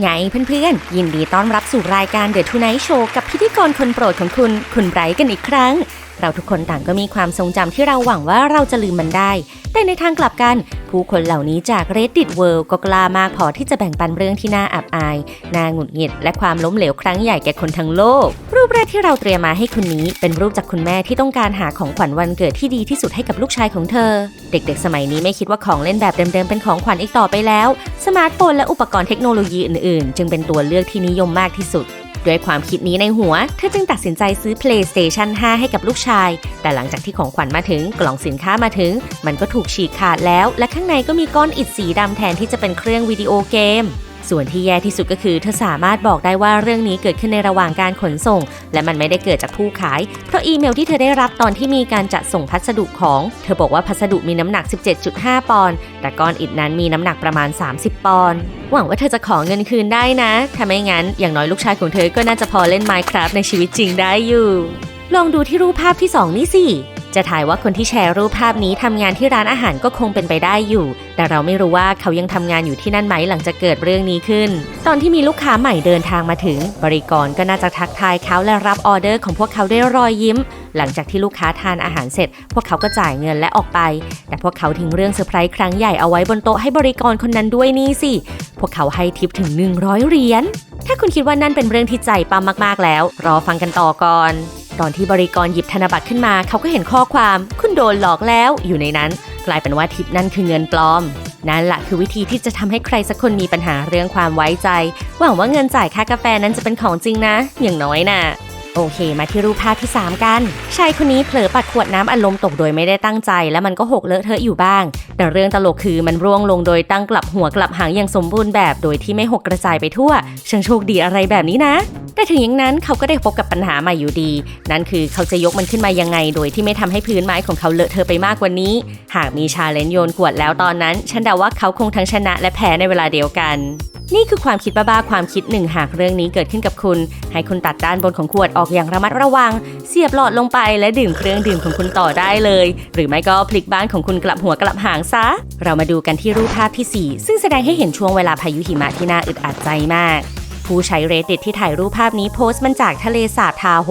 ไงเพื่อนๆ ยินดีต้อนรับสู่รายการ The Tonight Show กับพิธีกรคนโปรดของคุณ คุณไบรท์กันอีกครั้ง เราทุกคนต่างก็มีความทรงจำที่เราหวังว่าเราจะลืมมันได้ แต่ในทางกลับกัน ผู้คนเหล่านี้จาก Reddit World ก็กล้ามากพอที่จะแบ่งปันเรื่องที่น่าอับอาย น่าหงุดหงิด และความล้มเหลวครั้งใหญ่แก่คนทั้งโลก รูปแรกที่เราเตรียมมาให้คุณนี้ เป็นรูปจากคุณแม่ที่ต้องการหาของขวัญวันเกิดที่ดีที่สุดให้กับลูกชายของเธอ เด็กๆ สมัยนี้ไม่คิดว่าของเล่นแบบเดิมๆเป็นของขวัญอีกต่อไปแล้ว สมาร์ทโฟนและอุปกรณ์เทคโนโลยีอื่นๆ จึงเป็นตัวเลือกที่นิยมมากที่สุด ด้วยความคิดนี้ในหัว เธอจึงตัดสินใจซื้อ PlayStation 5 ให้กับลูกชาย แต่หลังจากที่ของขวัญมาถึงกล่องสินค้ามาถึง มันก็ถูกฉีกขาดแล้ว และข้างในก็มีก้อนอิฐสีดำแทนที่จะเป็นเครื่องวิดีโอเกม ส่วนที่แย่ที่สุดก็คือเธอสามารถบอกได้ว่าเรื่องนี้เกิดขึ้นในระหว่างการขนส่ง และมันไม่ได้เกิดจากผู้ขาย เพราะอีเมลที่เธอได้รับตอนที่มีการจัดส่งพัสดุของ เธอบอกว่าพัสดุมีน้ำหนัก 17.5 ปอนด์แต่ก้อนอิฐนั้นมีน้ำหนักประมาณ 30 ปอนด์หวังว่าเธอจะขอเงินคืนได้นะถ้าไม่งั้นอย่างน้อยลูกชายของเธอก็น่าจะพอเล่น Minecraft ในชีวิตจริงได้อยู่ ลองดูที่รูปภาพที่ 2 นี่สิ จะถ่ายว่าคนที่แชร์รูปภาพนี้ทำงานที่ร้านอาหารก็คงเป็นไปได้อยู่ แต่เราไม่รู้ว่าเขายังทำงานอยู่ที่นั่นไหมหลังจากเกิดเรื่องนี้ขึ้น ตอนที่มีลูกค้าใหม่เดินทางมาถึง บริกรก็น่าจะทักทายเขาและรับออเดอร์ของพวกเขาด้วยรอยยิ้ม หลังจากที่ลูกค้าทานอาหารเสร็จ พวกเขาก็จ่ายเงินและออกไป แต่พวกเขาทิ้งเรื่องเซอร์ไพรส์ครั้งใหญ่เอาไว้บนโต๊ะให้บริกรคนนั้นด้วยนี่สิ พวกเขาให้ทิปถึง 100 เหรียญ ถ้าคุณคิดว่านั่นเป็นเรื่องที่ใจปั๊มมากๆแล้ว รอฟังกันต่อก่อน ตอนที่บริกรหยิบธนบัตรขึ้นมา เขาก็เห็นข้อความคุณโดนหลอกแล้วอยู่ในนั้น กลายเป็นว่าทิปนั่นคือเงินปลอม นั่นแหละคือวิธีที่จะทำให้ใครสักคนมีปัญหาเรื่องความไว้ใจ หวังว่าเงินจ่ายค่ากาแฟนั้นจะเป็นของจริงนะ อย่างน้อยน่ะ โอเค มาที่รูปภาพที่ 3 กัน ชายคนนี้เผลอปัดขวดน้ำอัดลมตกโดยไม่ได้ตั้งใจ แล้วมันก็หกเลอะเทอะอยู่บ้าง แต่เรื่องตลกคือมันร่วงลงโดยตั้งกลับหัวกลับหางอย่างสมบูรณ์แบบโดยที่ไม่หกกระจายไปทั่วช่างโชคดีอะไรแบบนี้นะ แต่ถึงอย่างนั้นเขาก็ได้พบกับปัญหาใหม่อยู่ดี นั่นคือเขาจะยกมันขึ้นมายังไง โดยที่ไม่ทำให้พื้นไม้ของเขาเลอะเทอะไปมากกว่านี้ หากมีชาเลนจ์โยนขวดแล้วตอนนั้น ฉันเดาว่าเขาคงทั้งชนะและแพ้ในเวลาเดียวกัน นี่คือความคิดบ้าๆความคิดหนึ่งหากเรื่องนี้เกิดขึ้นกับคุณ ให้คุณตัดด้านบนของขวดออกอย่างระมัดระวัง เสียบหลอดลงไปและดื่มเครื่องดื่มของคุณต่อได้เลย หรือไม่ก็พลิกบ้านของคุณกลับหัวกลับหางซะ เรามาดูกันที่รูปภาพที่ 4 ซึ่งแสดงให้เห็นช่วงเวลาพายุหิมะที่น่าอึดอัดใจมาก ผู้ใช้ Reddit ที่ถ่ายรูปภาพนี้โพสต์มันจากทะเลสาบทาโฮ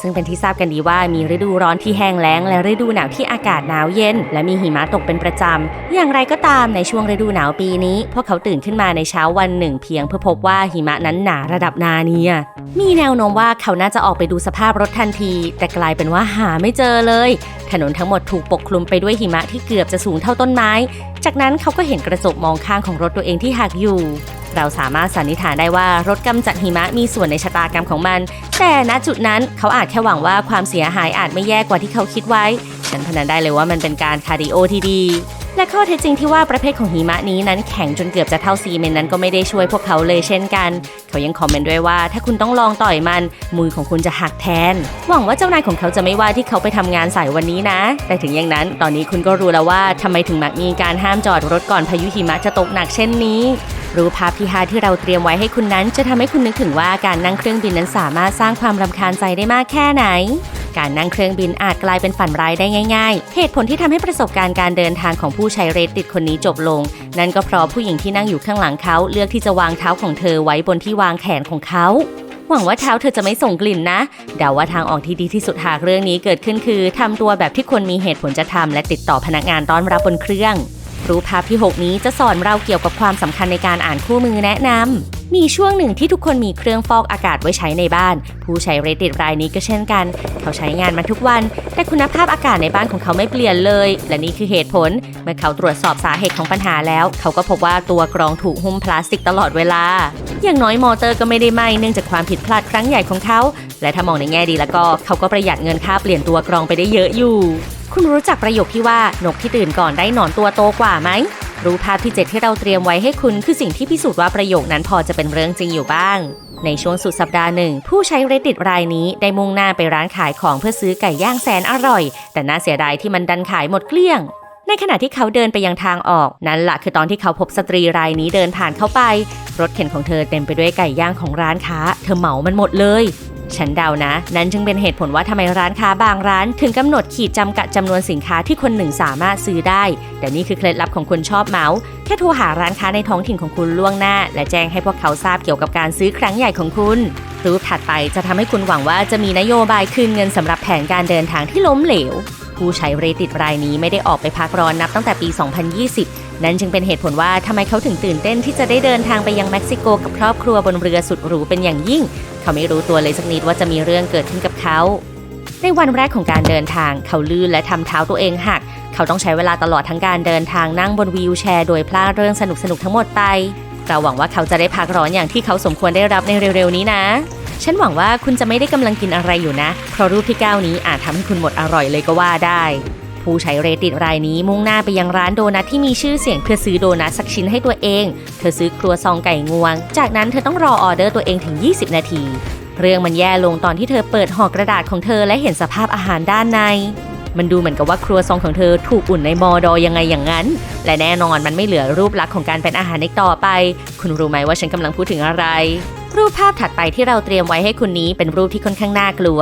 ซึ่งเป็นที่ทราบกันดีว่ามีฤดูร้อนที่แห้งแล้ง และฤดูหนาวที่อากาศหนาวเย็น และมีหิมะตกเป็นประจำ อย่างไรก็ตามในช่วงฤดูหนาวปีนี้ พวกเขาตื่นขึ้นมาในเช้าวันหนึ่ง เพียงเพื่อพบว่าหิมะนั้นหนาระดับนาเนียมีแนวโน้มว่าเขาน่าจะออกไปดูสภาพรถทันที แต่กลายเป็นว่าหาไม่เจอเลย ถนนทั้งหมดถูกปกคลุมไปด้วยหิมะที่เกือบจะสูงเท่าต้นไม้ จากนั้นเขาก็เห็นกระจกมองข้างของรถตัวเองที่หักอยู่ เราสามารถสันนิษฐานได้ว่ารถกำจัดหิมะมีส่วนในชะตากรรมของมัน แต่ณจุดนั้นเขาอาจแค่หวังว่าความเสียหายอาจไม่แย่กว่าที่เขาคิดไว้ฉันพนันได้เลยว่ามันเป็นการคาร์ดิโอที่ดี และข้อเท็จจริงที่ว่าประเภทของหิมะนี้นั้นแข็งจนเกือบจะเท่าซีเมนต์นั้นก็ไม่ได้ช่วยพวกเขาเลยเช่นกัน เขายังคอมเมนต์ด้วยว่า ถ้าคุณต้องลองต่อยมัน มือของคุณจะหักแทน หวังว่าเจ้านายของเขาจะไม่ว่าที่เขาไปทำงานสายวันนี้นะ แต่ถึงอย่างนั้นตอนนี้คุณก็รู้แล้วว่าทำไมถึงมักมีการห้ามจอดรถก่อนพายุหิมะจะตกหนักเช่นนี้รูปภาพที่5ที่เราเตรียมไว้ให้คุณนั้น จะทำให้คุณนึกถึงว่าการนั่งเครื่องบินนั้นสามารถสร้างความรำคาญใจได้มากแค่ไหน การนั่งเครื่องบินอาจกลายเป็นฝันร้ายได้ง่ายๆ เหตุผลที่ทำให้ประสบการณ์การเดินทางของผู้ใช้เรดติดคนนี้จบลง นั่นก็เพราะผู้หญิงที่นั่งอยู่ข้างหลังเขาเลือกที่จะวางเท้าของเธอไว้บนที่วางแขนของเขาหวังว่าเท้าเธอจะไม่ส่งกลิ่นนะ เดาว่าทางออกที่ดีที่สุดหากเรื่องนี้เกิดขึ้นคือทำตัวแบบที่คนมีเหตุผลจะทำและติดต่อพนักงานต้อนรับบนเครื่อง รูปภาพที่ 6 นี้จะสอนเราเกี่ยวกับความสำคัญในการอ่านคู่มือแนะนำ มีช่วงหนึ่งที่ทุกคนมีเครื่องฟอกอากาศไว้ใช้ในบ้าน ผู้ใช้ Reddit รายนี้ก็เช่นกัน เขาใช้งานมันทุกวัน แต่คุณภาพอากาศในบ้านของเขาไม่เปลี่ยนเลย และนี่คือเหตุผล เมื่อเขาตรวจสอบสาเหตุของปัญหาแล้ว เขาก็พบว่าตัวกรองถูกหุ้มพลาสติกตลอดเวลา อย่างน้อยมอเตอร์ก็ไม่ได้ไหม้เนื่องจากความผิดพลาดครั้งใหญ่ของเขา และถ้ามองในแง่ดีแล้วก็เขาก็ประหยัดเงินค่าเปลี่ยนตัวกรองไปได้เยอะอยู่ คุณรู้จักประโยคที่ว่านกที่ตื่นก่อนได้หนอนตัวโตกว่าไหม รูปภาพที่ 7 ที่เราเตรียมไว้ให้คุณคือสิ่งที่พิสูจน์ว่าประโยคนั้นพอจะเป็นเรื่องจริงอยู่บ้าง ในช่วงสุดสัปดาห์หนึ่ง ผู้ใช้ Reddit รายนี้ได้มุ่งหน้าไปร้านขายของเพื่อซื้อไก่ย่างแสนอร่อย แต่น่าเสียดายที่มันดันขายหมดเกลี้ยง ในขณะที่เขาเดินไปยังทางออก นั่นแหละคือตอนที่เขาพบสตรีรายนี้เดินผ่านเข้าไป รถเข็นของเธอเต็มไปด้วยไก่ย่างของร้านค้า เธอเหมามันหมดเลย ฉันเดานะ นั่นจึงเป็นเหตุผลว่าทำไมร้านค้าบางร้าน ถึงกำหนดขีดจำกัดจำนวนสินค้าที่คนหนึ่งสามารถซื้อได้ แต่นี่คือเคล็ดลับของคนชอบเมาส์แค่โทรหาร้านค้าในท้องถิ่นของคุณล่วงหน้า และแจ้งให้พวกเขาทราบเกี่ยวกับการซื้อครั้งใหญ่ของคุณรูปถัดไปจะทำให้คุณหวังว่าจะมีนโยบายคืนเงินสำหรับแผนการเดินทางที่ล้มเหลว ผู้ใช้เรติดรายนี้ไม่ได้ออกไปพักร้อนนับตั้งแต่ปี 2020 นั่นจึงเป็นเหตุผลว่าทำไมเขาถึงตื่นเต้นที่จะได้เดินทางไปยังเม็กซิโกกับครอบครัวบนเรือสุดหรูเป็นอย่างยิ่ง เขาไม่รู้ตัวเลยสักนิดว่าจะมีเรื่องเกิดขึ้นกับเขา ในวันแรกของการเดินทาง เขาลื่นและทำเท้าตัวเองหัก เขาต้องใช้เวลาตลอดทั้งการเดินทางนั่งบนวีลแชร์โดยพลาดเรื่องสนุกสนุกทั้งหมดไป เราหวังว่าเขาจะได้พักร้อนอย่างที่เขาสมควรได้รับในเร็วๆนี้นะ ฉันหวังว่าคุณจะไม่ได้กำลังกินอะไรอยู่นะ เพราะรูปที่ก้าวนี้อาจทำให้คุณหมดอร่อยเลยก็ว่าได้ ผู้ใช้เรติดรายนี้มุ่งหน้าไปยังร้านโดนัทที่มีชื่อเสียงเพื่อซื้อโดนัทสักชิ้นให้ตัวเอง เธอซื้อครัวซองไก่งวง จากนั้นเธอต้องรอออเดอร์ตัวเองถึง 20 นาที เรื่องมันแย่ลงตอนที่เธอเปิดห่อกระดาษของเธอและเห็นสภาพอาหารด้านใน มันดูเหมือนกับว่าครัวซองของเธอถูกอุ่นในมอดอยังไงอย่างนั้น และแน่นอนมันไม่เหลือรูปลักษณ์ของการเป็นอาหารอีกต่อไป คุณรู้ไหมว่าฉันกำลังพูดถึงอะไร รูปภาพถัดไปที่เราเตรียมไว้ให้คุณนี้เป็นรูปที่ค่อนข้างน่ากลัว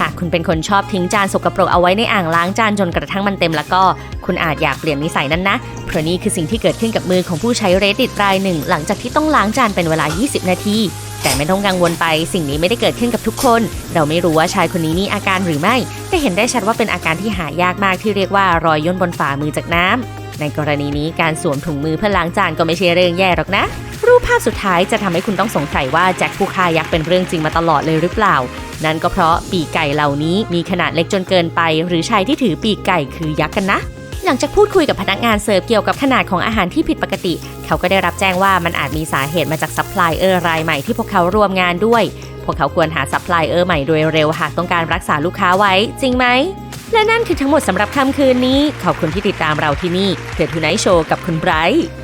หากคุณเป็นคนชอบทิ้งจานสกปรกเอาไว้ในอ่างล้างจานจนกระทั่งมันเต็มแล้วก็ คุณอาจอยากเปลี่ยนนิสัยนั้นนะ เพราะนี่คือสิ่งที่เกิดขึ้นกับมือของผู้ใช้เรดิตรายหนึ่ง หลังจากที่ต้องล้างจานเป็นเวลา 20 นาที แต่ไม่ต้องกังวลไป สิ่งนี้ไม่ได้เกิดขึ้นกับทุกคน เราไม่รู้ว่าชายคนนี้มีอาการหรือไม่ แต่เห็นได้ชัดว่าเป็นอาการที่หายากมากที่เรียกว่ารอยย่นบนฝ่ามือจากน้ำในกรณีนี้การสวมถุงมือเพื่อล้างจานก็ไม่ใช่เรื่องแย่หรอกนะรูปภาพสุดท้ายจะทำให้คุณต้องสงสัยว่าแจ็คผู้ฆ่ายักษ์เป็นเรื่องจริงมาตลอดเลยหรือเปล่า นั่นก็เพราะปีกไก่เหล่านี้มีขนาดเล็กจนเกินไป หรือชายที่ถือปีกไก่คือยักษ์กันนะ หลังจากพูดคุยกับพนักงานเสิร์ฟเกี่ยวกับขนาดของอาหารที่ผิดปกติ เขาก็ได้รับแจ้งว่ามันอาจมีสาเหตุมาจากซัพพลายเออร์รายใหม่ที่พวกเขาร่วมงานด้วย พวกเขาควรหาซัพพลายเออร์ใหม่โดยเร็วหากต้องการรักษาลูกค้าไว้ จริงไหมและนั่นคือทั้งหมดสำหรับค่ำคืนนี้ ขอบคุณที่ติดตามเราที่นี่เด e ทูไนท์โชว์กับคุณไบรท์